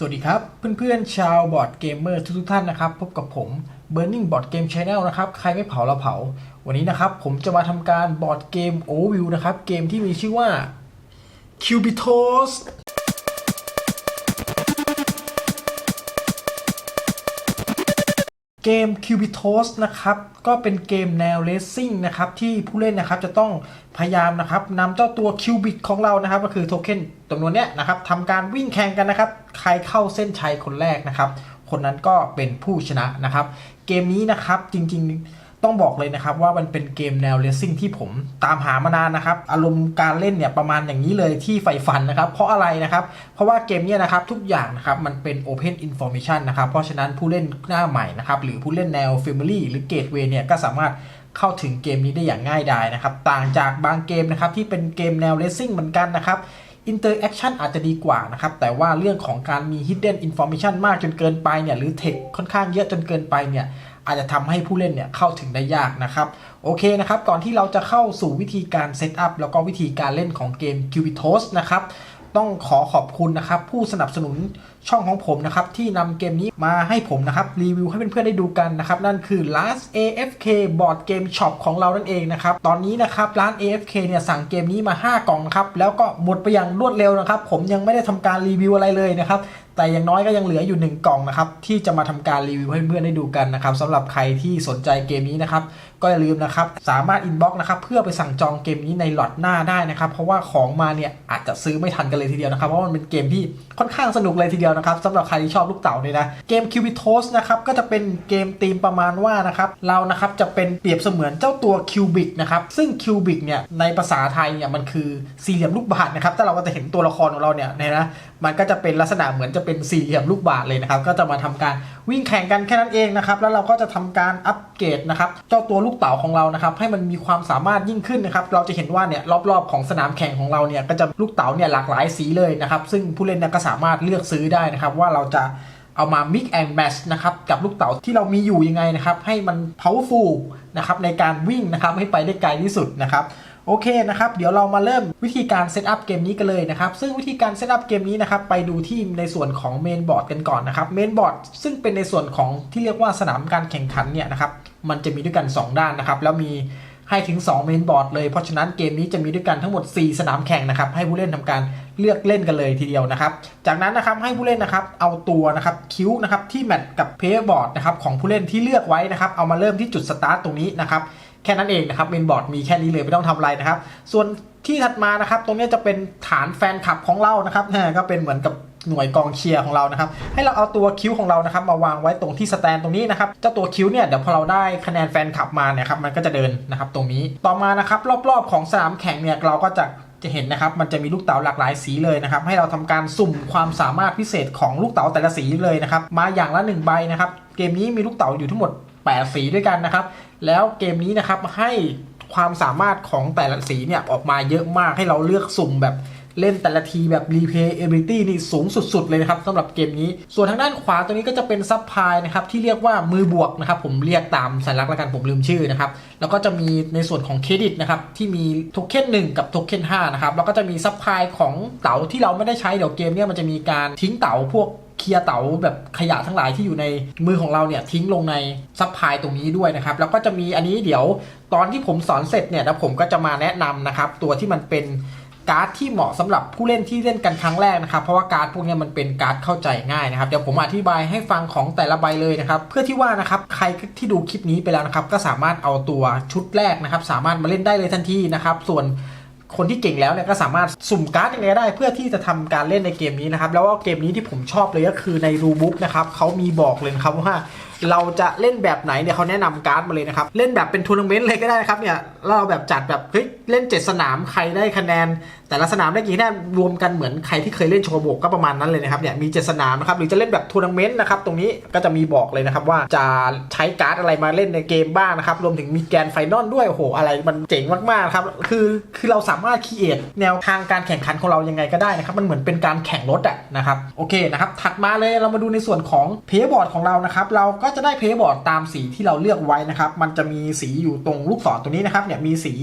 สวัสดีครับ เพื่อนๆชาวบอร์ดเกมเมอร์ทุกๆท่านนะครับ พบกับผม Burning Board Game Channel นะครับ ใครไม่เผาเราเผา วันนี้นะครับ ผมจะมาทำการบอร์ดเกม Overview นะครับ เกมที่มีชื่อว่า Cubitos เกม Cubitos นะครับก็เป็นเกมแนวเลสซิ่งนะครับที่ผู้เล่นนะครับจะต้องพยายามนะครับนำเจ้าตัวคิวบิตของเรานะครับก็คือโทเค็นจำนวนเนี้ยนะครับทำการวิ่งแข่งกันนะครับใครเข้าเส้นชัยคนแรกนะครับ คนนั้นก็เป็นผู้ชนะนะครับ เกมนี้นะครับจริงๆ ต้องบอกเลยนะครับว่ามันเป็นเกมแนวเลสซิ่งที่ผมตามหามานานนะครับ อารมณ์การเล่นเนี่ยประมาณอย่างนี้เลยที่ใฝ่ฝันนะครับ เพราะอะไรนะครับ เพราะว่าเกมเนี้นะครับทุกอย่างนะครับมันเป็น Open Information นะครับ เพราะฉะนั้นผู้เล่นหน้าใหม่นะครับหรือผู้เล่นแนว Family หรือ Gateway เนี่ยก็สามารถเข้าถึงเกมนี้ได้อย่างง่ายดายนะครับ ต่างจากบางเกมนะครับที่เป็นเกมแนวเลสซิ่งเหมือนกันนะครับอินเตอร์แอคชั่นอาจจะดีกว่านะครับ แต่ว่าเรื่องของการมี Hidden Information มากจนเกินไปเนี่ย หรือเทคค่อนข้างเยอะจนเกินไปเนี่ย อาจจะทำให้ผู้เล่นเนี่ยเข้าถึงได้ยากนะครับโอเคนะครับก่อนที่เราจะเข้าสู่วิธีการเซตอัพแล้วก็วิธีการเล่นของเกม Cubitos นะครับต้องขอขอบคุณนะครับผู้สนับสนุนช่องของผมนะครับที่นำเกมนี้มาให้ผมนะครับรีวิวให้เพื่อนๆได้ดูกันนะครับนั่นคือ Last AFK Board Game Shop ของเรานั่นเองนะครับตอนนี้นะครับร้าน AFK เนี่ยสั่งเกมนี้มา 5 กล่องนะครับแล้วก็หมดไปอย่างรวดเร็วนะครับผมยังไม่ได้ทำการรีวิวอะไรเลยนะครับ แต่อย่างน้อยก็ยังเหลืออยู่ 1 กล่องนะครับที่จะมาทำการรีวิวให้เพื่อนๆได้ดูกันนะครับสำหรับใครที่สนใจเกมนี้นะครับก็อย่าลืมนะครับสามารถอินบ็อกซ์นะครับเพื่อไปสั่งจองเกมนี้ในหลอตหน้าได้นะครับเพราะว่าของมาเนี่ยอาจจะซื้อไม่ทันกันเลยทีเดียวนะครับเพราะว่ามันเป็นเกมที่ค่อนข้างสนุกเลยทีเดียวนะครับสำหรับใครที่ชอบลูกเต๋าเนี่ยนะเกม Cubitos นะครับก็จะเป็นเกมธีมประมาณว่านะครับเรานะครับจะเป็นเปรียบเสมือนเจ้าตัว Cubic นะครับซึ่ง Cubic เนี่ยในภาษาไทยเนี่ยมันคือสี่เหลี่ยมลูกบาศก์นะครับถ้าเราก็จะเห็นตัวละครของเราเนี่ยนะมันก็จะเป็นลักษณะเหมือนจะเป็นสี่เหลี่ยมลูกบาศก์เลยนะครับก็จะมาทำการวิ่งแข่งกันแค่นั้นเองนะครับแล้วเราก็จะทำการอัปเกรดนะครับเจ้าตัวลูกเต๋าของเรานะครับให้มันมีความสามารถยิ่งขึ้นนะครับเราจะเห็นว่าเนี่ยรอบๆของสนามแข่งของเราเนี่ยก็จะลูกเต๋าเนี่ยหลากหลายสีเลยนะครับซึ่งผู้เล่นเนี่ยก็สามารถเลือกซื้อได้นะครับว่าเราจะเอามา mix and match นะครับกับลูกเต๋าที่เรามีอยู่ยังไงนะครับให้มัน powerful นะครับในการวิ่งนะครับให้ไปได้ไกลที่สุดนะครับ โอเคนะครับเดี๋ยวเรามาเริ่มวิธีการเซตอัพเกมนี้กันเลยนะครับซึ่งวิธีการเซตอัพเกมนี้นะครับไปดูที่ในส่วนของเมนบอร์ดกันก่อนนะครับเมนบอร์ดซึ่งเป็นในส่วนของที่เรียกว่าสนามการแข่งขันเนี่ยนะครับมันจะมีด้วยกัน 2 ด้านนะครับแล้วมีให้ถึง 2 เมนบอร์ดเลย เพราะฉะนั้นเกมนี้จะมีด้วยกันทั้งหมด 4 สนามแข่งนะครับให้ผู้เล่นทำการเลือกเล่นกันเลยทีเดียวนะครับ จากนั้นนะครับให้ผู้เล่นนะครับเอาตัวนะครับคิ้วนะครับที่แมทกับเพย์บอร์ดนะครับของผู้เล่นที่เลือกไว้นะครับเอามาเริ่มที่จุดสตาร์ตตรงนี้นะครับ แค่นั้นเองนะครับเมนบอร์ดมีแค่นี้เลยไม่ต้องทำอะไรนะครับ ส่วนที่ถัดมานะครับตรงนี้จะเป็นฐานแฟนคลับของเรานะครับก็เป็นเหมือนกับหน่วยกองเชียร์ของเรานะครับ ให้เราเอาตัวคิ้วของเรานะครับมาวางไว้ตรงที่สแตนตรงนี้นะครับ เจ้าตัวคิ้วเนี่ยเดี๋ยวพอเราได้คะแนนแฟนคลับมาเนี่ยครับมันก็จะเดินนะครับตรงนี้ ต่อมานะครับรอบๆของสนามแข่งเนี่ยเราก็จะจะเห็นนะครับมันจะมีลูกเต๋าหลากหลายสีเลยนะครับ ให้เราทำการสุ่มความสามารถพิเศษของลูกเต๋าแต่ละสีเลยนะครับ มาอย่างละหนึ่งใบนะครับ เกมนี้มีลูกเต๋าอยู่ทั้งหมด 8 สีด้วยกันนะครับ แล้วเกมนี้นะครับให้ความสามารถของแต่ละสีเนี่ยออกมาเยอะมากให้เราเลือกสุ่มแบบเล่นแต่ละทีแบบ replayability นี่สูงสุด ๆ เลยนะครับสำหรับเกมนี้ ส่วนทางด้านขวาตรงนี้ก็จะเป็นซับพายนะครับ ที่เรียกว่ามือบวกนะครับ ผมเรียกตามสัญลักษณ์แล้วกันผมลืมชื่อนะครับ แล้วก็จะมีในส่วนของเครดิตนะครับ ที่มีโทเค็น1กับโทเค็น5นะครับ แล้วก็จะมีซับพายของเต๋าที่เราไม่ได้ใช้เดี๋ยวเกมเนี้ยมันจะมีการทิ้งเต๋าพวก เคลียร์เต๋าแบบขยะทั้งหลายที่อยู่ในมือของเราเนี่ยทิ้งลงในซับพลายตรงนี้ด้วยนะครับ แล้วก็จะมีอันนี้เดี๋ยวตอนที่ผมสอนเสร็จเนี่ยแล้วผมก็จะมาแนะนำนะครับ ตัวที่มันเป็นการ์ดที่เหมาะสำหรับผู้เล่นที่เล่นกันครั้งแรกนะครับ เพราะว่าการ์ดพวกนี้มันเป็นการ์ดเข้าใจง่ายนะครับเดี๋ยวผมอธิบายให้ฟังของแต่ละใบเลยนะครับเพื่อที่ว่านะครับใครที่ดูคลิปนี้ไปแล้วนะครับก็สามารถเอาตัวชุดแรกนะครับ สามารถมาเล่นได้เลยทันทีนะครับส่วน คนที่เก่งแล้วเนี่ยก็สามารถสุ่มการ์ดยังไงได้ เพื่อที่จะทำการเล่นในเกมนี้นะครับ แล้วก็เกมนี้ที่ผมชอบเลยก็คือในรูบุ๊กนะครับเขามีบอกเลยครับว่าเราจะเล่นแบบไหนเนี่ยเขาแนะนำการ์ดมาเลยนะครับ เล่นแบบเป็นทัวร์นาเมนต์เลยก็ได้นะครับเนี่ยเราแบบจัดแบบเฮ้ย เล่น 7 สนามใครได้คะแนน แต่ละสนามได้กี่คะแนนรวมกันเหมือนใครที่เคยเล่นโชว์โบกก็ประมาณนั้นเลยนะครับเนี่ยมี 7 สนามนะครับหรือจะเล่นแบบทัวร์นาเมนต์นะครับตรงนี้ก็จะมีบอกเลยนะครับว่าจะใช้การ์ดอะไรมาเล่นในเกมบ้างนะครับรวมถึงมีแกนไฟนอลด้วยโอ้โหอะไรมันเจ๋งมากๆครับคือคือเราสามารถคิดแนวทางการแข่งขันของเรายังไงก็ได้นะครับมันเหมือนเป็นการแข่งรถอะนะครับโอเคนะครับถัดมาเลยเรามาดูในส่วนของเพย์บอร์ดของเรานะครับเราก็จะได้เพย์บอร์ดตามสีที่เราเลือกไว้นะครับมันจะมีสีอยู่ตรงลูกศรตรงนี้นะครับเนี่ยมีสี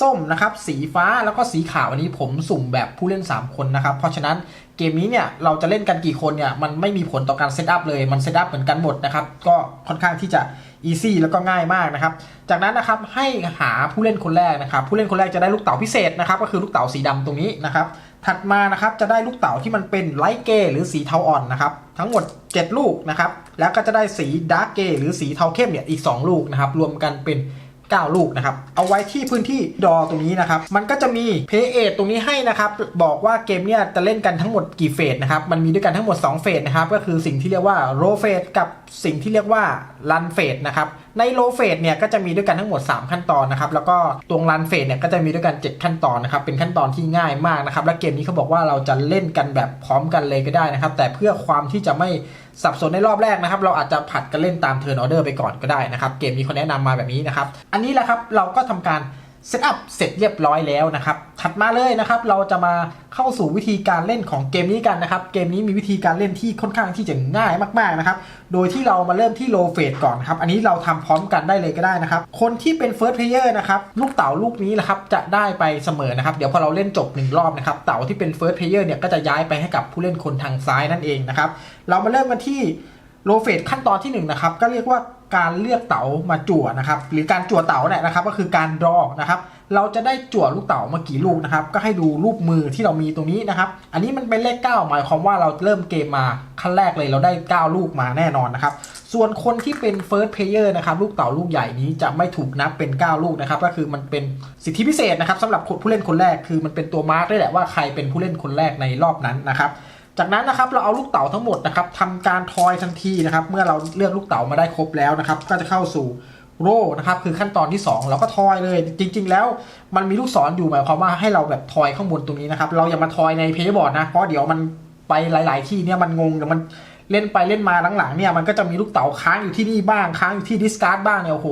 ส้มนะครับสีฟ้าแล้วก็สีขาวอันนี้ผมสุ่มแบบผู้เล่น 3 คนนะครับ เพราะฉะนั้นเกมนี้เนี่ยเราจะเล่นกันกี่คนเนี่ยมันไม่มีผลต่อการเซตอัพเลยมันเซตอัพเหมือนกันหมดนะครับก็ค่อนข้างที่จะอีซี่แล้วก็ง่ายมากนะครับ จากนั้นนะครับให้หาผู้เล่นคนแรกนะครับ ผู้เล่นคนแรกจะได้ลูกเต๋าพิเศษนะครับ ก็คือลูกเต๋าสีดำตรงนี้นะครับ ถัดมานะครับจะได้ลูกเต๋าที่มันเป็นไลท์เกย์หรือสีเทาอ่อนนะครับ ทั้งหมด 7 ลูกนะครับ แล้วก็จะได้สีดาร์กเกย์หรือสีเทาเข้มเนี่ยอีก 2 ลูกนะครับ รวมกันเป็น 9 ลูกนะครับ เอาไว้ที่พื้นที่ดอตรงนี้นะครับ มันก็จะมีเพย์เอตรงนี้ให้นะครับ บอกว่าเกมเนี่ยจะเล่นกันทั้งหมดกี่เฟสนะครับ มันมีด้วยกันทั้งหมด 2 เฟสนะครับ ก็คือสิ่งที่เรียกว่าโรเฟสกับสิ่งที่เรียกว่ารันเฟสนะครับในโรเฟสเนี่ยก็จะมีด้วยกันทั้งหมด 3 ขั้นตอนนะครับ แล้วก็ตรงรันเฟสเนี่ยก็จะมีด้วยกัน 7 ขั้นตอนนะครับ เป็นขั้นตอนที่ง่ายมากนะครับ และเกมนี้เขาบอกว่าเราจะเล่นกันแบบพร้อมกันเลยก็ได้นะครับ แต่เพื่อความที่จะไม่ สับสนในรอบแรกนะครับ เราอาจจะผัดกันเล่นตามเทิร์นออเดอร์ไปก่อนก็ได้นะครับ เกมนี้เขาแนะนำมาแบบนี้นะครับ อันนี้แหละครับเราก็ทำการ เซตอัพเสร็จเรียบร้อยแล้วนะครับ ถัดมาเลยนะครับ เราจะมาเข้าสู่วิธีการเล่นของเกมนี้กันนะครับ เกมนี้มีวิธีการเล่นที่ค่อนข้างที่จะง่ายมากๆนะครับ โดยที่เรามาเริ่มที่โลเฟสก่อนครับ อันนี้เราทำพร้อมกันได้เลยก็ได้นะครับ คนที่เป็นเฟิร์สเพลเยอร์นะครับ ลูกเต๋าลูกนี้นะครับจะได้ไปเสมอนะครับ เดี๋ยวพอเราเล่นจบหนึ่งรอบนะครับ เต๋าที่เป็นเฟิร์สเพลเยอร์เนี่ยก็จะย้ายไปให้กับผู้เล่นคนทางซ้ายนั่นเองนะครับ เรามาเริ่มกันที่ โลเฟสขั้นตอนที่1นงนะครับก็เรียกว่าการเลือกเต๋ามาจั่วนะครับ หรือการจั่วเต๋าเนี่ยนะครับ ก็คือการดรอนะครับ เราจะได้จั่วลูกเต๋ามากี่ลูกนะครับ ก็ให้ดูรูปมือที่เรามีตรงนี้นะครับ อันนี้มันเป็นเลข 9 หมายความว่าเราเริ่มเกมมาขั้นแรกเลยเราได้ 9 ลูกมาแน่นอนนะครับ ส่วนคนที่เป็น First Player นะครับลูกเต๋าลูกใหญ่นี้จะไม่ถูกนับเป็น 9 ลูกนะครับ ก็คือมันเป็นสิทธิพิเศษนะครับสำหรับผู้เล่นคนแรกคือมันเป็นตัวมาร์กได้แหละว่าใครเป็นผู้เล่นคนแรกในรอบนั้นนะครับ จากนั้นนะครับเราเอาลูกเต๋าทั้งหมดนะครับทำการทอยทันทีนะครับ เมื่อเราเลือกลูกเต๋ามาได้ครบแล้วนะครับ ก็จะเข้าสู่โร่นะครับคือขั้นตอนที่ 2 เราก็ทอยเลย จริง ๆ แล้วมันมีลูกศรอยู่หมายความว่าให้เราแบบทอยข้างบนตรงนี้นะครับ เราอย่ามาทอยในเพย์บอร์ดนะเพราะเดี๋ยวมันไปหลาย ๆ ที่เนี่ยมันงงเดี๋ยวมันเล่นไปเล่นมาหลังๆเนี่ยมันก็จะมีลูกเต๋าค้างอยู่ที่นี่บ้างค้างอยู่ที่ดิสการ์ดบ้างเนี่ยโอ้โห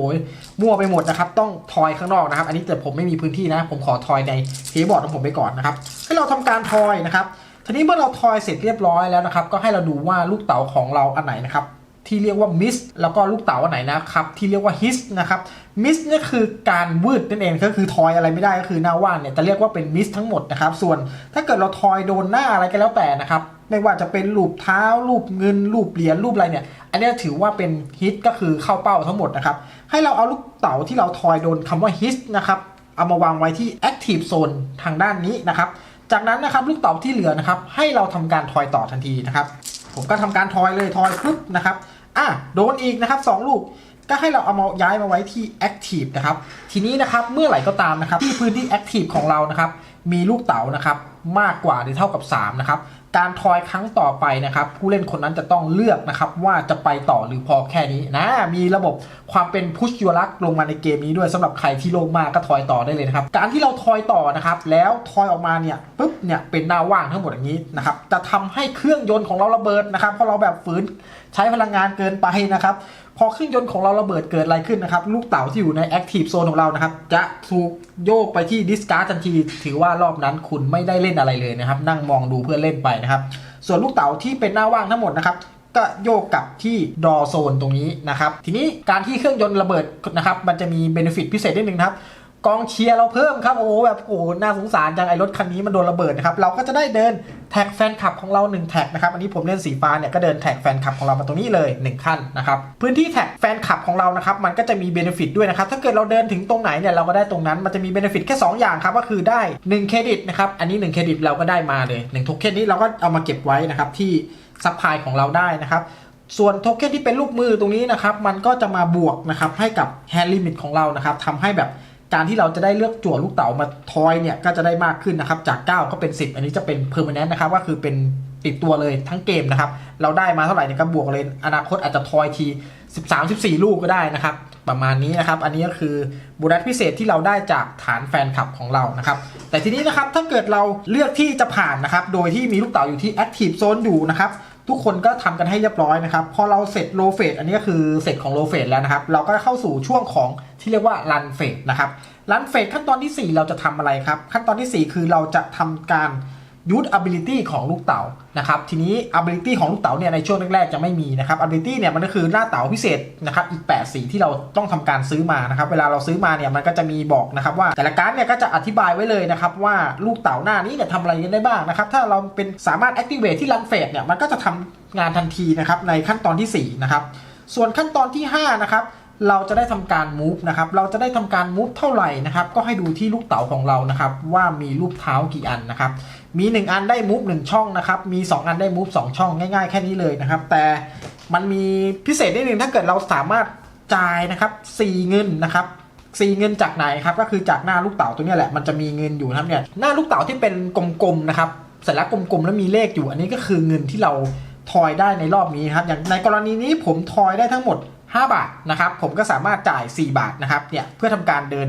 มั่วไปหมดนะครับ ต้องทอยข้างนอกนะครับ อันนี้แต่ผมไม่มีพื้นที่นะ ผมขอทอยในเพย์บอร์ดของผมไปก่อนนะครับให้เราทำการทอยนะครับ ทีนี้เมื่อเราทอยเสร็จเรียบร้อยแล้วนะครับ ก็ให้เราดูว่าลูกเต๋าของเราอันไหนนะครับที่เรียกว่ามิสแล้วก็ลูกเต๋าอันไหนนะครับที่เรียกว่าฮิสนะครับมิสเนี่ยคือการวืดนั่นเองก็คือทอยอะไรไม่ได้ก็คือหน้าว่านเนี่ยจะเรียกว่าเป็นมิสทั้งหมดนะครับส่วนถ้าเกิดเราทอยโดนหน้าอะไรก็แล้วแต่นะครับไม่ว่าจะเป็นรูปเท้ารูปเงินรูปเหรียญรูปอะไรเนี่ย อันนี้ถือว่าเป็นฮิตก็คือเข้าเป้าทั้งหมดนะครับให้เราเอาลูกเต๋าที่เราทอยโดนคำว่าฮิสนะครับเอามาวางไว้ที่ Active Zone ทางด้านนี้นะครับ จากนั้นนะครับลูกเต๋าที่เหลือนะครับให้เราทำการทอยต่อทันทีนะครับ ผมก็ทำการทอยเลยทอยปุ๊บนะครับอะโดนอีกนะครับสองลูกก็ให้เราเอามาย้ายมาไว้ที่ Active นะครับ ทีนี้นะครับเมื่อไหร่ก็ตามนะครับ ที่พื้นที่ Active ของเรานะครับ มีลูกเต๋านะครับมากกว่าหรือเท่ากับ3นะครับการทอยครั้งต่อไปนะครับ ผู้เล่นคนนั้นจะต้องเลือกนะครับ ว่าจะไปต่อหรือพอแค่นี้นะมีระบบความเป็นพุชยูรักลงมาในเกมนี้ด้วยสำหรับใครที่โลภมากก็ทอยต่อได้เลยนะครับ การที่เราทอยต่อนะครับ แล้วทอยออกมาเนี่ยปุ๊บเนี่ยเป็นหน้าว่างทั้งหมดอย่างนี้นะครับจะทำให้เครื่องยนต์ของเราระเบิดนะครับเพราะเราแบบฝืนใช้พลังงานเกินไปนะครับ พอเครื่องยนต์ของเราระเบิดเกิดอะไรขึ้นนะครับ ลูกเต๋าที่อยู่ใน Active Zone ของเรานะครับ จะถูกโยกไปที่ Discard ทันที ถือว่ารอบนั้นคุณไม่ได้เล่นอะไรเลยนะครับ นั่งมองดูเพื่อเล่นไปนะครับ ส่วนลูกเต๋าที่เป็นหน้าว่างทั้งหมดนะครับก็โยกกลับที่ดอโซนตรงนี้นะครับ ทีนี้การที่เครื่องยนต์ระเบิดนะครับ มันจะมีเบนฟิตพิเศษนิดนึงนะครับ กองเชียร์เราเพิ่มครับโอ้แบบโอ้โหน่าสงสารจังไอ้รถคันนี้มันโดนระเบิดนะครับเราก็จะได้เดินแท็กแฟนคลับของเรา1แท็กนะครับอันนี้ผมเล่นสีฟ้าเนี่ยก็เดินแท็กแฟนคลับของเรามาตรงนี้เลย 1 ขั้นนะครับพื้นที่แท็กแฟนคลับของเรานะครับมันก็จะมีเบนฟิตด้วยนะครับถ้าเกิดเราเดินถึงตรงไหนเนี่ยเราก็ได้ตรงนั้นมันจะมีเบนฟิตแค่ 2 อย่างครับก็คือได้1เครดิตนะครับอันนี้1เครดิตเราก็ได้มาเลย1โทเค็นนี้เราก็เอามาเก็บไว้นะครับที่ซัพพลายของเราได้นะครับส่วนโทเค็นที่เป็นลูกมือตรงนี้นะครับมันก็จะมาบวกนะครับให้กับแฮนด์ลิมิตของเรานะครับทำให้แบบ การที่เราจะได้เลือกจั่วลูกเต๋ามาทอยเนี่ยก็จะได้มากขึ้นนะครับ จาก 9 ก็เป็น 10 อันนี้จะเป็นเพอร์มานแนนต์นะครับก็คือเป็นติดตัวเลยทั้งเกมนะครับ เราได้มาเท่าไหร่เนี่ยก็บวกเลยอนาคตอาจจะทอยที 13 14 ลูกก็ได้นะครับ ประมาณนี้นะครับ อันนี้ก็คือโบูนัสพิเศษที่เราได้จากฐานแฟนคลับของเรานะครับ แต่ทีนี้นะครับถ้าเกิดเราเลือกที่จะผ่านนะครับ โดยที่มีลูกเต๋าอยู่ที่ Active Zone อยู่นะครับ ทุกคนก็ทำกันให้เรียบร้อยนะครับ พอเราเสร็จโลเฟสอันนี้ก็คือเสร็จของโลเฟสแล้วนะครับ เราก็เข้าสู่ช่วงของที่เรียกว่ารันเฟสนะครับรันเฟสขั้นตอนที่ 4 เราจะทำอะไรครับ ขั้นตอนที่ 4 คือเราจะทำการ use ability ของลูกเต๋านะครับทีนี้ ability ของลูกเต๋าเนี่ยในช่วงแรกๆจะไม่มีนะครับ ability เนี่ยมันก็คือหน้าเต๋าพิเศษนะครับอีก 8 สีที่เราต้องทำการซื้อมานะครับเวลาเราซื้อมาเนี่ยมันก็จะมีบอกนะครับว่าแต่ละการ์ดเนี่ยก็จะอธิบายไว้เลยนะครับว่าลูกเต๋าหน้านี้เนี่ยทำอะไรได้บ้างนะครับถ้าเราเป็นสามารถ activate ที่ run phase เนี่ยมันก็จะทำงานทันทีนะครับในขั้นตอนทีสี่4นะครับส่วนขั้นตอนที่5นะครับเราจะได้ทำการ move นะครับ เราจะได้ทำการ move เท่าไหร่นะครับ ก็ให้ดูที่ลูกเต๋าของเรานะครับ ว่ามีรูปเท้ากี่อันนะครับ มี1อันได้ move 1ช่องนะครับ มี 2 อันได้ move 2ช่องง่ายๆ แค่นี้เลยนะครับ แต่มันมีพิเศษนิดนึงถ้าเกิดเราสามารถจ่ายนะครับ4เงินนะครับสี่เงินจากไหนครับก็คือจากหน้าลูกเต๋าตัวนี้แหละมันจะมีเงินอยู่นะครับเนี่ยหน้าลูกเต๋าที่เป็นกลมๆนะครับเสร็จแล้วกลมๆแล้วมีเลขอยู่อันนี้ก็คือเงินที่เราทอยได้ในรอบนี้ครับ อย่างในกรณีนี้ผมทอยได้ทั้งหมด 5 บาทนะครับ ผมก็สามารถจ่าย 4 บาทนะครับเนี่ยเพื่อทำการเดิน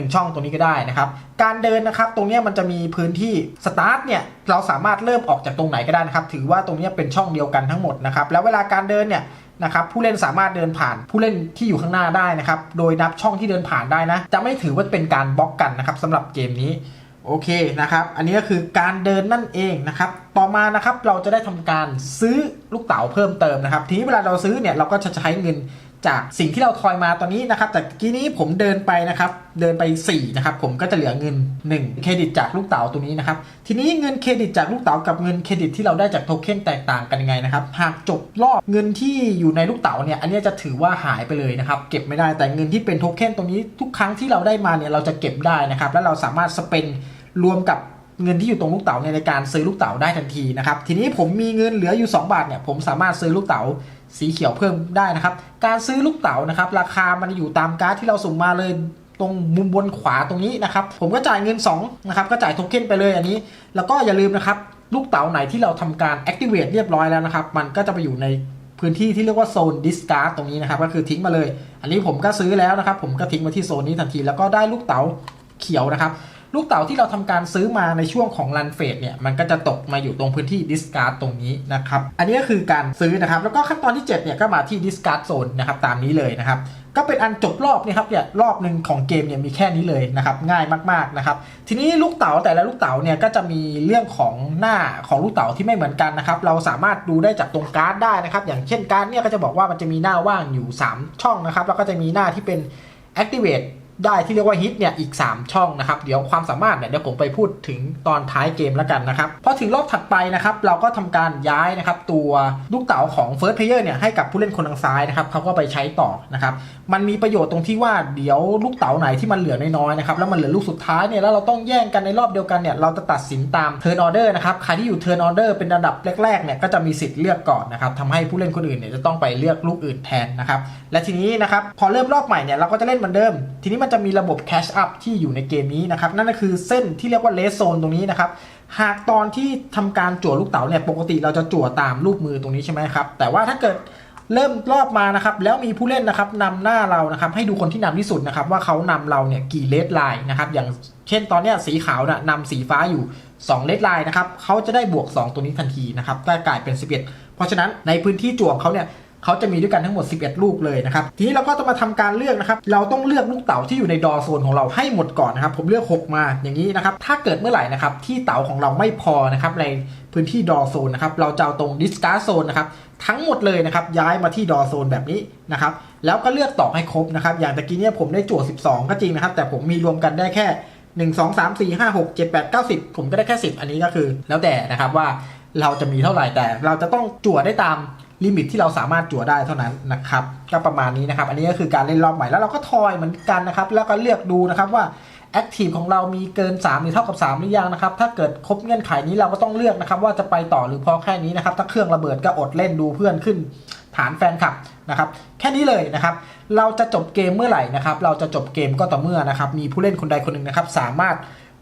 1 ช่องตรงนี้ก็ได้นะครับ การเดินนะครับตรงนี้มันจะมีพื้นที่สตาร์ทเนี่ยเราสามารถเริ่มออกจากตรงไหนก็ได้นะครับถือว่าตรงนี้เป็นช่องเดียวกันทั้งหมดนะครับแล้วเวลาการเดินเนี่ยนะครับผู้เล่นสามารถเดินผ่านผู้เล่นที่อยู่ข้างหน้าได้นะครับโดยนับช่องที่เดินผ่านได้นะ จะไม่ถือว่าเป็นการบล็อกกันนะครับสำหรับเกมนี้โอเคนะครับ อันนี้ก็คือการเดินนั่นเองนะครับ ต่อมานะครับเราจะได้ทำการซื้อลูกเต๋าเพิ่มเติมนะครับ ทีนี้เวลาเราซื้อเนี่ยเราก็จะใช้เงินจากสิ่งที่เราทอยมาตอนนี้นะครับ แต่กี้นี้ผมเดินไปนะครับ เดินไป4นะครับ ผมก็จะเหลือเงิน 1 เครดิตจากลูกเต๋าตัวนี้นะครับ ทีนี้เงินเครดิตจากลูกเต๋ากับเงินเครดิตที่เราได้จากโทเค็นแตกต่างกันยังไงนะครับ หากจบรอบเงินที่อยู่ในลูกเต๋าเนี่ย อันนี้จะถือว่าหายไปเลยนะครับ เก็บไม่ได้ แต่เงินที่เป็นโทเค็นตรงนี้ทุกครั้งที่เราได้มาเนี่ย เราจะเก็บได้นะครับ แล้วเราสามารถสเปนรวมกับ เงินที่อยู่ตรงลูกเต๋าในการซื้อลูกเต๋าได้ทันทีนะครับ ทีนี้ผมมีเงินเหลืออยู่ 2 บาทเนี่ยผมสามารถซื้อลูกเต๋าสีเขียวเพิ่มได้นะครับ การซื้อลูกเต๋านะครับ ราคามันอยู่ตามการ์ดที่เราสุ่มมาเลยตรงมุมบนขวาตรงนี้นะครับ ผมก็จ่ายเงิน2นะครับก็จ่ายโทเค็นไปเลยอันนี้ แล้วก็อย่าลืมนะครับ ลูกเต๋าไหนที่เราทำการ activate เรียบร้อยแล้วนะครับ มันก็จะไปอยู่ในพื้นที่ที่เรียกว่าโซน discard ตรงนี้นะครับ ก็คือทิ้งมาเลย อันนี้ผมก็ซื้อแล้วนะครับ ผมก็ทิ้งมาที่โซนนี้ทันที แล้วก็ได้ลูกเต๋าเขียวนะครับ ลูกเต๋าที่เราทำการซื้อมาในช่วงของรันเฟสเนี่ยมันก็จะตกมาอยู่ตรงพื้นที่ discard ตรงนี้นะครับ อันนี้ก็คือการซื้อนะครับ แล้วก็ขั้นตอนที่ 7 เนี่ยก็มาที่ discard zone นะครับตามนี้เลยนะครับก็เป็นอันจบรอบนี่ครับเนี่ยรอบหนึ่งของเกมเนี่ยมีแค่นี้เลยนะครับง่ายมากๆนะครับทีนี้ลูกเต๋าแต่ละลูกเต๋าเนี่ยก็จะมีเรื่องของหน้าของลูกเต๋าที่ไม่เหมือนกันนะครับเราสามารถดูได้จากตรงการ์ดได้นะครับอย่างเช่นการ์ดเนี่ยก็จะบอกว่ามันจะมีหน้าว่างอยู่ 3 ช่องนะครับแล้วก็จะมีหน้าที่เป็น activate ได้ที่เรียกว่าฮิตเนี่ยอีก 3 ช่องนะครับ เดี๋ยวความสามารถเนี่ยเดี๋ยวผมไปพูดถึงตอนท้ายเกมแล้วกันนะครับพอถึงรอบถัดไปนะครับเราก็ทำการย้ายนะครับตัวลูกเต๋าของ First Player เนี่ยให้กับผู้เล่นคนทางซ้ายนะครับเขาก็ไปใช้ต่อนะครับมันมีประโยชน์ตรงที่ว่าเดี๋ยวลูกเต๋าไหนที่มันเหลือน้อยๆนะครับแล้วมันเหลือลูกสุดท้ายเนี่ยแล้วเราต้องแย่งกันในรอบเดียวกันเนี่ยเราจะตัดสินตาม Turn Order นะครับใครที่อยู่ Turn Order เป็นระดับแรกๆเนี่ยก็จะมีสิทธิ์เลือกก่อนนะครับทำให้ผู้เล่นคนอื่นเนี่ยจะต้องไปเลือกลูกอื่นแทนนะครับและทีนี้นะครับพอเริ่มรอบใหม่เนี่ยเราก็จะเล่นเหมือนเดิมทีนี้มันจะมีระบบ Cash Up ที่อยู่ในเกมนี้นะครับ นั่นก็คือเส้นที่เรียกว่า Red Zone ตรงนี้นะครับ หากตอนที่ทำการจั่วลูกเต๋าเนี่ยปกติเราจะจั่วตามรูปมือตรงนี้ใช่ไหมครับ แต่ว่าถ้าเกิดเริ่มรอบมานะครับ แล้วมีผู้เล่นนะครับนำหน้าเรานะครับ ให้ดูคนที่นำที่สุดนะครับ ว่าเขานำเราเนี่ยกี่เลดไลน์นะครับ อย่างเช่นตอนเนี้ยสีขาวน่ะนำสีฟ้าอยู่2เลดไลน์นะครับเขาจะได้บวก 2 ตัวนี้ทันทีนะครับก็กลายเป็น 11 เพราะฉะนั้นในพื้นที่จั่วเขาเนี่ย เขาจะมีด้วยกันทั้งหมด 11 ลูกเลยนะครับทีนี้เราก็ต้องมาทำการเลือกนะครับเราต้องเลือกลูกเต๋าที่อยู่ในดอโซนของเราให้หมดก่อนนะครับผมเลือก 6 มาอย่างนี้นะครับถ้าเกิดเมื่อไหร่นะครับที่เต๋าของเราไม่พอนะครับในพื้นที่ดอโซนนะครับเราจะเอาตรงดิสการ์โซนนะครับทั้งหมดเลยนะครับย้ายมาที่ดอโซนแบบนี้นะครับแล้วก็เลือกต่อให้ครบนะครับอย่างตะกี้เนี่ยผมได้จั่ว12 ก็จริงนะครับ แต่ผมมีรวมกันได้แค่ 1 2 3 4 5 6 7 8 9 10 ผมก็ได้แค่ 10 อันนี้ก็คือ แล้วแต่นะครับว่าเราจะมีเท่าไหร่แต่เราจะต้องจั่วได้ตาม ลิมิตที่เราสามารถจั่วได้เท่านั้นนะครับก็ประมาณนี้นะครับ อันนี้ก็คือการเล่นรอบใหม่แล้วเราก็ทอยเหมือนกันนะครับ แล้วก็เลือกดูนะครับว่าแอคทีฟของเรามีเกิน 3 หรือเท่ากับ 3 หรือยังนะครับ ถ้าเกิดครบเงื่อนไขนี้เราก็ต้องเลือกนะครับ ว่าจะไปต่อหรือพอแค่นี้นะครับ ถ้าเครื่องระเบิดก็อดเล่นดูเพื่อนขึ้นฐานแฟนคลับนะครับ แค่นี้เลยนะครับ เราจะจบเกมเมื่อไหร่นะครับ เราจะจบเกมก็ต่อเมื่อนะครับ มีผู้เล่นคนใดคนหนึ่งนะครับ สามารถ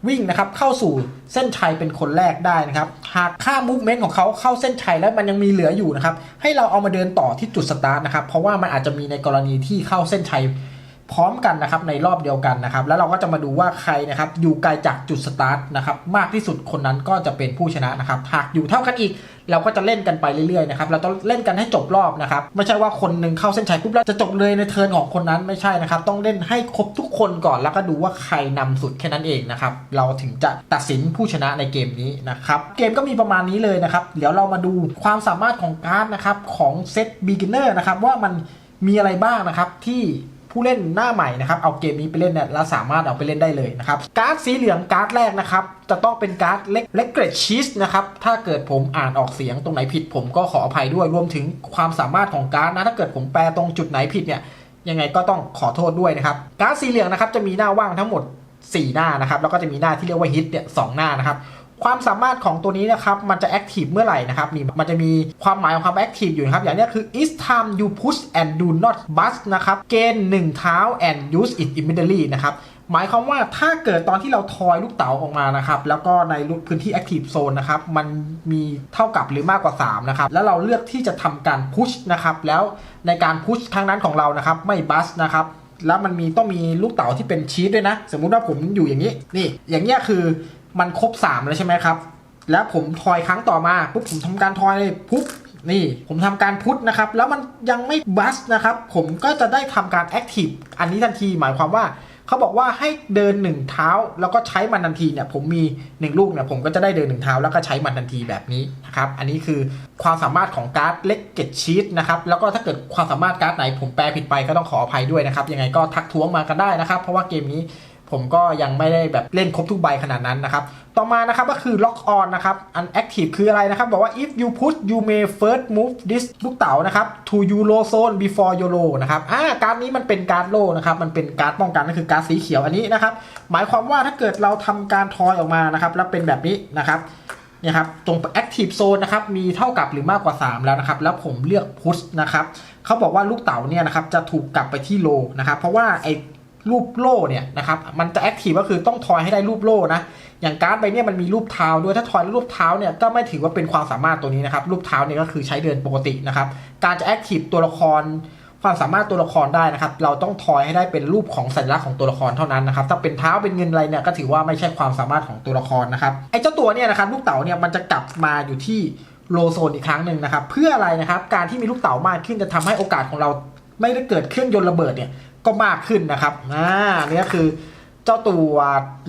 วิ่งนะครับเข้าสู่เส้นชัยเป็นคนแรกได้นะครับ หากค่ามูฟเมนต์ของเขาเข้าเส้นชัยแล้วมันยังมีเหลืออยู่นะครับให้เราเอามาเดินต่อที่จุดสตาร์ทนะครับเพราะว่ามันอาจจะมีในกรณีที่เข้าเส้นชัย พร้อมกันนะครับในรอบเดียวกันนะครับ แล้วเราก็จะมาดูว่าใครนะครับอยู่ไกลจากจุดสตาร์ทนะครับมากที่สุดคนนั้นก็จะเป็นผู้ชนะนะครับหากอยู่เท่ากันอีก เราก็จะเล่นกันไปเรื่อยๆนะครับเราต้องเล่นกันให้จบรอบนะครับไม่ใช่ว่าคนหนึ่งเข้าเส้นชัยปุ๊บแล้วจะจบเลยในเทิร์นของคนนั้นไม่ใช่นะครับ ต้องเล่นให้ครบทุกคนก่อนแล้วก็ดูว่าใครนำสุดแค่นั้นเองนะครับเราถึงจะตัดสินผู้ชนะในเกมนี้นะครับเกมก็มีประมาณนี้เลยนะครับเดี๋ยวเรามาดูความสามารถของการ์ดนะครับของเซต beginner นะครับว่ามันมีอะไรบ้างนะครับที่ ผู้เล่นหน้าใหม่นะครับเอาเกมนี้ไปเล่นเนี่ยแล้วสามารถเอาไปเล่นได้เลยนะครับการ์ดสีเหลืองการ์ดแรกนะครับจะต้องเป็นการ์ดเล็กเล็กเกรดชีสนะครับถ้าเกิดผมอ่านออกเสียงตรงไหนผิดผมก็ขออภัยด้วยรวมถึงความสามารถของการ์ดนะถ้าเกิดผมแปลตรงจุดไหนผิดเนี่ยยังไงก็ต้องขอโทษด้วยนะครับการ์ดสีเหลืองนะครับจะมีหน้าว่างทั้งหมด 4 หน้านะครับแล้วก็จะมีหน้าที่เรียกว่าฮิตเนี่ยสหน้านะครับ ความสามารถของตัวนี้นะครับ มันจะแอคทีฟเมื่อไหร่นะครับนี่มันจะมีความหมายของความแอคทีฟอยู่นะครับอย่างนี้คือ is time you push and do not bust นะครับเกณฑ์1เท้า and use it immediately นะครับหมายความว่าถ้าเกิดตอนที่เราทอยลูกเต๋าออกมานะครับ แล้วก็ในพื้นที่ active zone นะครับ มันมีเท่ากับหรือมากกว่า 3 นะครับ แล้วเราเลือกที่จะทำการ push นะครับ แล้วในการพุชครั้งนั้นของเรานะครับ ไม่บัสนะครับแล้วมันมีต้องมีลูกเต๋าที่เป็นชีสด้วยนะ สมมุติว่าผมอยู่อย่างนี้ นี่ อย่างเงี้ยคือ มันครบ3แล้วใช่ไหมครับ แล้วผมทอยครั้งต่อมาปุ๊บผมทำการทอยเลยปุ๊บนี่ผมทำการพุทนะครับ แล้วมันยังไม่บัสนะครับ ผมก็จะได้ทำการแอคทีฟอันนี้ทันทีหมายความว่าเขาบอกว่าให้เดินหนึ่งเท้าแล้วก็ใช้มันทันทีเนี่ยผมมีหนึ่งลูกเนี่ยผมก็จะได้เดินหนึ่งเท้าแล้วก็ใช้มันทันทีแบบนี้นะครับอันนี้คือความสามารถของการ์ดเล็กเกตชีตนะครับแล้วก็ถ้าเกิดความสามารถการ์ดไหนผมแปลผิดไปก็ต้องขออภัยด้วยนะครับยังไงก็ทักท้วงมากันได้นะครับ เพราะว่าเกมนี้ ผมก็ยังไม่ได้แบบเล่นครบทุกใบขนาดนั้นนะครับ ต่อมานะครับก็คือ lock on นะครับ unactive คืออะไรนะครับ บอกว่า if you push you may first move this ลูกเต๋านะครับ to euro zone before euro นะครับอ่าการ์ดนี้มันเป็นการ์ดโลนะครับ มันเป็นการ์ดป้องกันก็คือการ์ดสีเขียวอันนี้นะครับ หมายความว่าถ้าเกิดเราทำการทอยออกมานะครับ แล้วเป็นแบบนี้นะครับเนี่ยครับตรง active zone นะครับมีเท่ากับหรือมากกว่า 3 แล้วนะครับ แล้วผมเลือก push นะครับเขาบอกว่าลูกเต๋าเนี่ยนะครับจะถูกกลับไปที่ low นะครับ เพราะว่าไอ รูปโล่เนี่ยนะครับมันจะ active ก็คือต้องทอยให้ได้รูปโล่นะอย่างการ์ดใบเนี่ยมันมีรูปเท้าด้วยถ้าทอยรูปเท้าเนี่ยก็ไม่ถือว่าเป็นความสามารถตัวนี้นะครับรูปเท้าเนี่ยก็คือใช้เดินปกตินะครับการจะ active ตัวละครความสามารถตัวละครได้นะครับ เราต้องทอยให้ได้เป็นรูปของสัญลักษณ์ของตัวละครเท่านั้นนะครับ ถ้าเป็นเท้าเป็นเงินอะไรเนี่ยก็ถือว่าไม่ใช่ความสามารถของตัวละครนะครับ ไอ้เจ้าตัวเนี่ยนะครับลูกเต๋าเนี่ยมันจะกลับมาอยู่ที่โลโซนอีกครั้งหนึ่งนะครับ เพื่ออะไรนะครับ การที่มีลูกเต๋ามากขึ้นจะทำให้โอกาสของเรา ไม่ได้เกิดเครื่องยนต์ระเบิดเนี่ยก็มากขึ้นนะครับอ่านี่คือเจ้าตัว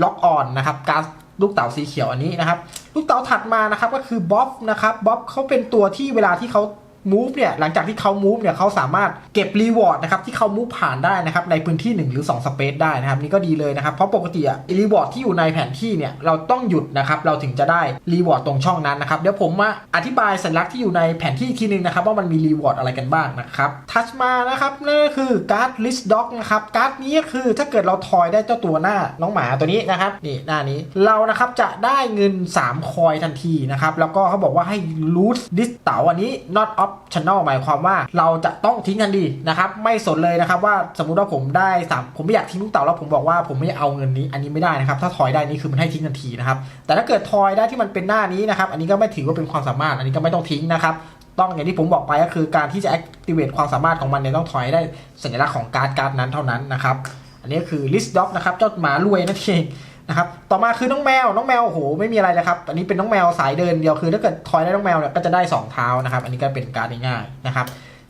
ล็อกออนนะครับกาซลูกเต๋าสีเขียวอันนี้นะครับ ลูกเต๋าถัดมานะครับก็คือบ๊อบนะครับบ๊อบเขาเป็นตัวที่เวลาที่เขา move เนี่ยหลังจากที่เขา move เนี่ยเขาสามารถเก็บ reward นะครับที่เขา move ผ่านได้นะครับในพื้นที่ 1 หรือ 2 space ได้นะครับนี่ก็ดีเลยนะครับเพราะปกติอะ reward ที่อยู่ในแผนที่เนี่ยเราต้องหยุดนะครับเราถึงจะได้ reward ตรงช่องนั้นนะครับเดี๋ยวผมมาอธิบายสัญลักษณ์ที่อยู่ในแผนที่อีกทีนึงนะครับว่ามันมี reward อะไรกันบ้างนะครับทัชมานะครับนั่นก็คือการ์ด list dog นะครับการ์ดนี้ก็คือถ้าเกิดเราทอยได้เจ้าตัวหน้าน้องหมาตัวนี้นะครับนี่หน้านี้เรานะครับจะได้เงิน 3 คอยทันทีนะครับแล้วก็เขาบอกว่าให้ loot this เต๋าอันนี้ not optional หมายความว่าเราจะต้องทิ้งทันทีนะครับไม่สนเลยนะครับว่าสมมุติว่าผมได้สามผมไม่อยากทิ้งลูกเต๋าแล้วผมบอกว่าผมไม่เอาเงินนี้อันนี้ไม่ได้นะครับถ้าทอยได้นี่คือมันให้ทิ้งทันทีนะครับแต่ถ้าเกิดทอยได้ที่มันเป็นหน้านี้นะครับอันนี้ก็ไม่ถือว่าเป็นความสามารถ อันนี้ก็ไม่ต้องทิ้งนะครับต้องอย่างที่ผมบอกไปก็คือการที่จะ activate ความสามารถของมันเนี่ยต้องถอยได้สัญลักษณ์ของการ์ดการ์ดนั้นเท่านั้นนะครับอันนี้คือ list dog นะครับเจ้าหมารวยนั่นเอง นะครับต่อมาคือน้องแมวน้องแมวโหไม่มีอะไรเลยครับ อันนี้เป็นน้องแมวสายเดินเดียวคือถ้าเกิดทอยได้น้องแมวเนี่ยก็จะได้ 2 เท้านะครับ อันนี้ก็เป็นการง่ายๆนะครับ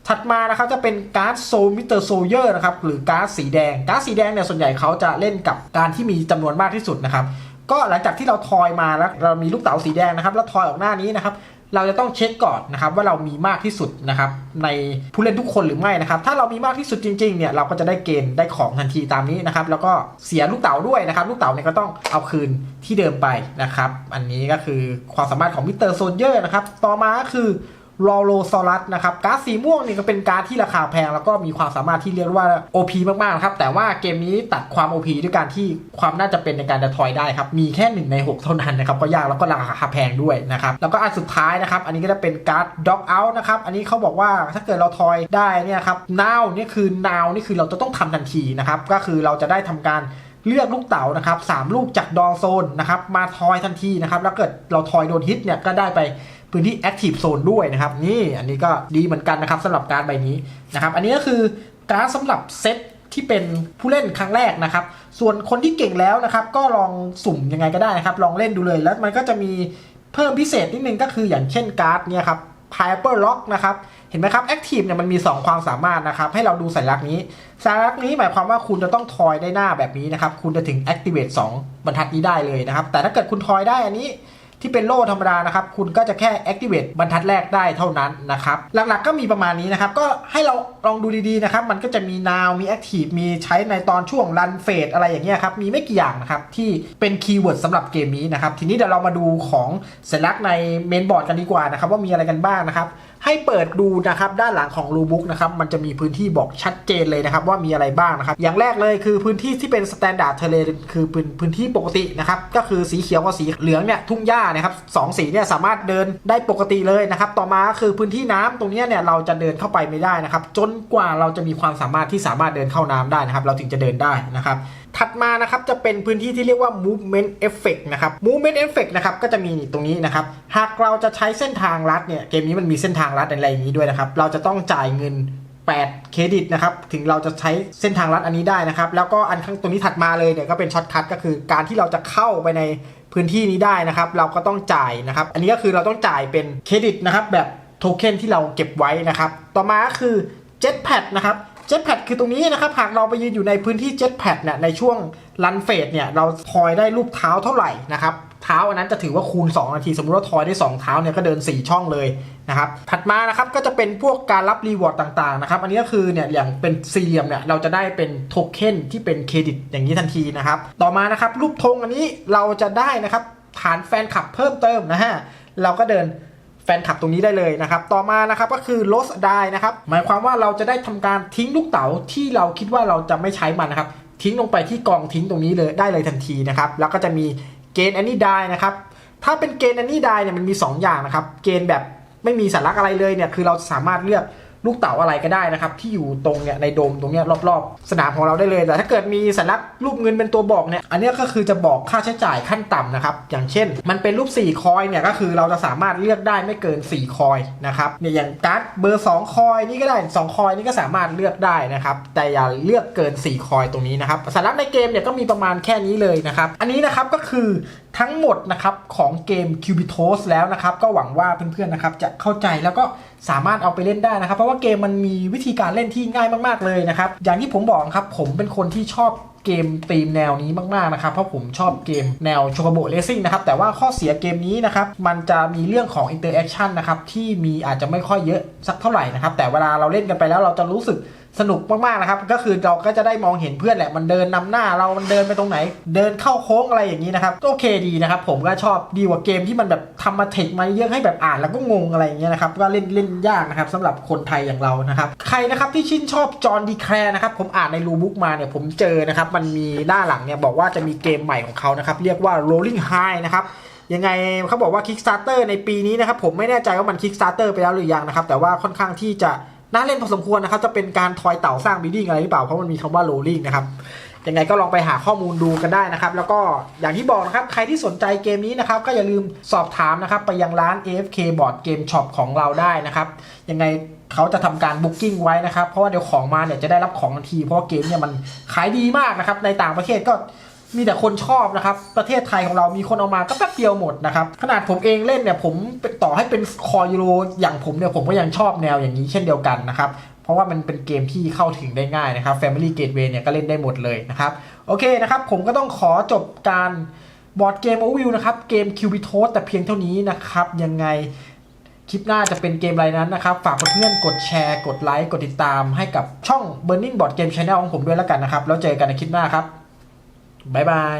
ถัดมานะครับจะเป็นการ์ดโซมิเตอร์โซเยอร์นะครับหรือการ์ดสีแดงการ์ดสีแดงเนี่ยส่วนใหญ่เขาจะเล่นกับการที่มีจำนวนมากที่สุดนะครับก็หลังจากที่เราทอยมาแล้วเรามีลูกเต๋าสีแดงนะครับแล้วทอยออกหน้านี้นะครับ เราจะต้องเช็คก่อนนะครับว่าเรามีมากที่สุดนะครับในผู้เล่นทุกคนหรือไม่นะครับถ้าเรามีมากที่สุดจริงๆเนี่ยเราก็จะได้เกณฑ์ได้ของทันทีตามนี้นะครับแล้วก็เสียลูกเต๋าด้วยนะครับลูกเต๋าเนี่ยก็ต้องเอาคืนที่เดิมไปนะครับอันนี้ก็คือความสามารถของมิสเตอร์โซเยอร์นะครับต่อมาก็คือ รอโลซอรัสนะครับการ์ดสีม่วงนี่ก็เป็นการ์ดที่ราคาแพง แล้วก็มีความสามารถที่เรียกว่า OP มากๆครับแต่ว่าเกมนี้ตัดความ OP ด้วยการที่ความน่าจะเป็นในการจะทอยได้ครับมีแค่1ใน6เท่านั้นนะครับก็ยากแล้วก็ราคาแพงด้วยนะครับแล้วก็อันสุดท้ายนะครับอันนี้ก็จะเป็นการ์ดด็อกเอาท์นะครับอันนี้เขาบอกว่าถ้าเกิดเราทอยได้เนี่ยครับ now นี่คือ now นี่คือเราจะต้องทำทันทีนะครับก็คือเราจะได้ทำการ เลือกลูกเต๋านะครับสามลูกจากดอโซนนะครับมาทอยทันทีนะครับแล้วเกิดเราทอยโดนฮิตเนี่ยก็ได้ไปพื้นที่ Active Zone ด้วยนะครับนี่อันนี้ก็ดีเหมือนกันนะครับสำหรับการใบนี้นะครับอันนี้ก็คือการสำหรับเซตที่เป็นผู้เล่นครั้งแรกนะครับ ส่วนคนที่เก่งแล้วนะครับ ก็ลองสุ่มยังไงก็ได้นะครับ ลองเล่นดูเลยแล้วมันก็จะมีเพิ่มพิเศษนิดนึงก็คืออย่างเช่นการ์ดเนี่ยครับ Piper Lock นะครับ เห็นไหมครับ Active เนี่ยมันมี 2 ความสามารถนะครับ ให้เราดูสัญลักษณ์นี้ สัญลักษณ์นี้หมายความว่าคุณจะต้องทอยได้หน้าแบบนี้นะครับ คุณจะถึง Activate 2 บรรทัดนี้ได้เลยนะครับ แต่ถ้าเกิดคุณทอยได้อันนี้ที่เป็นโล่ธรรมดานะครับ คุณก็จะแค่ activate บรรทัดแรกได้เท่านั้นนะครับ หลักๆก็มีประมาณนี้นะครับ ก็ให้เรา ลองดูดีๆนะครับ มันก็จะมี now มี active มีใช้ในตอนช่วง run phase อะไรอย่างเงี้ยครับ มีไม่กี่อย่างนะครับ ที่เป็นคีย์เวิร์ดสำหรับเกมนี้นะครับ ทีนี้เดี๋ยวเรามาดูของสัญลักษณ์ในเมนบอร์ดกันดีกว่านะครับ ว่ามีอะไรกันบ้างนะครับ ให้เปิดดูนะครับ ด้านหลังของรูบุ๊กนะครับ มันจะมีพื้นที่บอกชัดเจนเลยนะครับ ว่ามีอะไรบ้างนะครับ อย่างแรกเลยคือพื้นที่ที่เป็นสแตนดาร์ดเทเลคือพื้นพื้นที่ปกตินะครับ ก็คือสีเขียวกับสีเหลืองเนี่ยทุ่งหญ้านะครับสองสีเนี่ยสามารถเดินได้ปกติเลยนะครับ ต่อมาคือพื้นที่น้ำตรงนี้เนี่ยเราจะเดินเข้าไปไม่ได้นะครับ จนกว่าเราจะมีความสามารถที่สามารถเดินเข้าน้ำได้นะครับ เราถึงจะเดินได้นะครับถัดมานะครับจะเป็นพื้นที่ที่เรียกว่า movement effect นะครับ movement effect นะครับก็จะมีตรงนี้นะครับหากเราจะใช้เส้นทางลัดเนี่ยเกมนี้มันมีเส้นทางลัดอะไรอย่างนี้ด้วยนะครับ เราจะต้องจ่ายเงิน8เครดิตนะครับถึงเราจะใช้เส้นทางลัดอันนี้ได้นะครับ แล้วก็อันข้างตรงนี้ถัดมาเลยเนี่ยก็เป็นช็อตคัทก็คือการที่เราจะเข้าไปในพื้นที่นี้ได้นะครับ เราก็ต้องจ่ายนะครับ อันนี้ก็คือเราต้องจ่ายเป็นเครดิตนะครับแบบโทเค็นที่เราเก็บไว้นะครับ ต่อมาก็คือ Jetpad นะครับ Jetpad คือตรงนี้นะครับ หากเราไปยืนอยู่ในพื้นที่ Jetpad เนี่ยในช่วงรันเฟสเนี่ยเราทอยได้รูปเท้าเท่าไหร่นะครับเท้าอันนั้นจะถือว่าคูณ 2 นาที สมมติว่าทอยได้ 2 เท้าเนี่ยก็เดิน 4 ช่องเลยนะครับถัดมานะครับก็จะเป็นพวกการรับรีวอร์ดต่างๆนะครับอันนี้ก็คือเนี่ยอย่างเป็นสี่เหลี่ยมเนี่ยเราจะได้เป็นโทเค็นที่เป็นเครดิตอย่างนี้ทันทีนะครับต่อมานะครับรูปธงอันนี้เราจะได้นะครับฐานแฟนคลับเพิ่มเติมนะฮะเราก็เดิน แฟนคลับตรงนี้ได้เลยนะครับ ต่อมานะครับก็คือ lost die นะครับ หมายความว่าเราจะได้ทำการทิ้งลูกเต๋าที่เราคิดว่าเราจะไม่ใช้มันนะครับ ทิ้งลงไปที่กองทิ้งตรงนี้เลยได้เลยทันทีนะครับ แล้วก็จะมีเกณฑ์ any die นะครับ ถ้าเป็นเกณฑ์ any die เนี่ยมันมี 2 อย่างนะครับ เกณฑ์แบบไม่มีสารลักอะไรเลยเนี่ยคือเราสามารถเลือก ลูกเต๋าอะไรก็ได้นะครับ ที่อยู่ตรงเนี่ยในโดมตรงเนี้ยรอบๆ สนามของเราได้เลย แต่ถ้าเกิดมีสัญลักษณ์รูปเงินเป็นตัวบอกเนี่ยอันนี้ก็คือจะบอกค่าใช้จ่ายขั้นต่ำนะครับอย่างเช่น มันเป็นรูป 4 คอยเนี่ยก็คือเราจะสามารถเลือกได้ไม่เกิน 4 คอยนะครับเนี่ยอย่างการ์ดเบอร์ 2 คอยนี่ก็ได้ 2 คอยนี่ก็สามารถเลือกได้นะครับแต่อย่าเลือกเกิน 4 คอยตรงนี้นะครับสัญลักษณ์ในเกมเนี่ยก็มีประมาณแค่นี้เลยนะครับอันนี้นะครับก็คือ ทั้งหมดนะครับของเกม Cubitos แล้วนะครับ ก็หวังว่าเพื่อนๆนะครับจะเข้าใจแล้วก็สามารถเอาไปเล่นได้นะครับ เพราะว่าเกมมันมีวิธีการเล่นที่ง่ายมากๆเลยนะครับ อย่างที่ผมบอกครับผมเป็นคนที่ชอบเกมธีมแนวนี้มากๆนะครับ เพราะผมชอบเกมแนวโชกโบเลซิ่งนะครับ แต่ว่าข้อเสียเกมนี้นะครับ มันจะมีเรื่องของอินเตอร์แอคชั่นนะครับ ที่มีอาจจะไม่ค่อยเยอะสักเท่าไหร่นะครับ แต่เวลาเราเล่นกันไปแล้วเราจะรู้สึก สนุกมากๆนะครับ ก็คือเราก็จะได้มองเห็นเพื่อนแหละมันเดินนำหน้าเรา มันเดินไปตรงไหน เดินเข้าโค้งอะไรอย่างนี้นะครับก็โอเคดีนะครับ ผมก็ชอบดีกว่าเกมที่มันแบบทำมาเทคมาเยอะให้แบบอ่านแล้วก็งงอะไรอย่างเงี้ยนะครับก็เล่นเล่นยากนะครับสำหรับคนไทยอย่างเรานะครับ ใครนะครับที่ชื่นชอบจอห์นดีแคร์นะครับผมอ่านในรูบุ๊กมาเนี่ยผมเจอนะครับมันมีหน้าหลังเนี่ยบอกว่าจะมีเกมใหม่ของเขานะครับเรียกว่า rolling high นะครับยังไงเขาบอกว่า Kickstarter ในปีนี้นะครับผมไม่แน่ใจว่ามัน Kickstarter ไปแล้วหรือยังนะครับแต่ว่าค่อนข้างที่จะ น่าเล่นพอสมควรนะครับ จะเป็นการทอยเต่าสร้างบิดดิ้งอะไรหรือเปล่า เพราะมันมีคำว่า rolling นะครับยังไงก็ลองไปหาข้อมูลดูกันได้นะครับ แล้วก็อย่างที่บอกนะครับ ใครที่สนใจเกมนี้นะครับ ก็อย่าลืมสอบถามนะครับ ไปยังร้าน AFK Board Game Shop ของเราได้นะครับ ยังไงเขาจะทำการบุ๊กิ้งไว้นะครับ เพราะว่าเดี๋ยวของมาเนี่ยจะได้รับของทันที เพราะเกมเนี่ยมันขายดีมากนะครับ ในต่างประเทศก็ มีแต่คนชอบนะครับ ประเทศไทยของเรามีคนเอามาก็แป๊บเดียวหมดนะครับ ขนาดผมเองเล่นเนี่ยผมต่อให้เป็นคอยูโรอย่างผมเนี่ยผมก็ยังชอบแนวอย่างนี้เช่นเดียวกันนะครับเพราะว่ามันเป็นเกมที่เข้าถึงได้ง่ายนะครับ Family Gateway เนี่ยก็เล่นได้หมดเลยนะครับ โอเคนะครับ ผมก็ต้องขอจบการบอร์ดเกมโอวิวนะครับ เกม Cubitos แต่เพียงเท่านี้นะครับ ยังไงคลิปหน้าจะเป็นเกมอะไรนั้นนะครับ ฝากเพื่อนๆกดแชร์ กดไลค์ กดติดตามให้กับช่อง Burning Board Game Channel ของผมด้วยแล้วกันนะครับ แล้วเจอกันในคลิปหน้าครับ บ๊ายบาย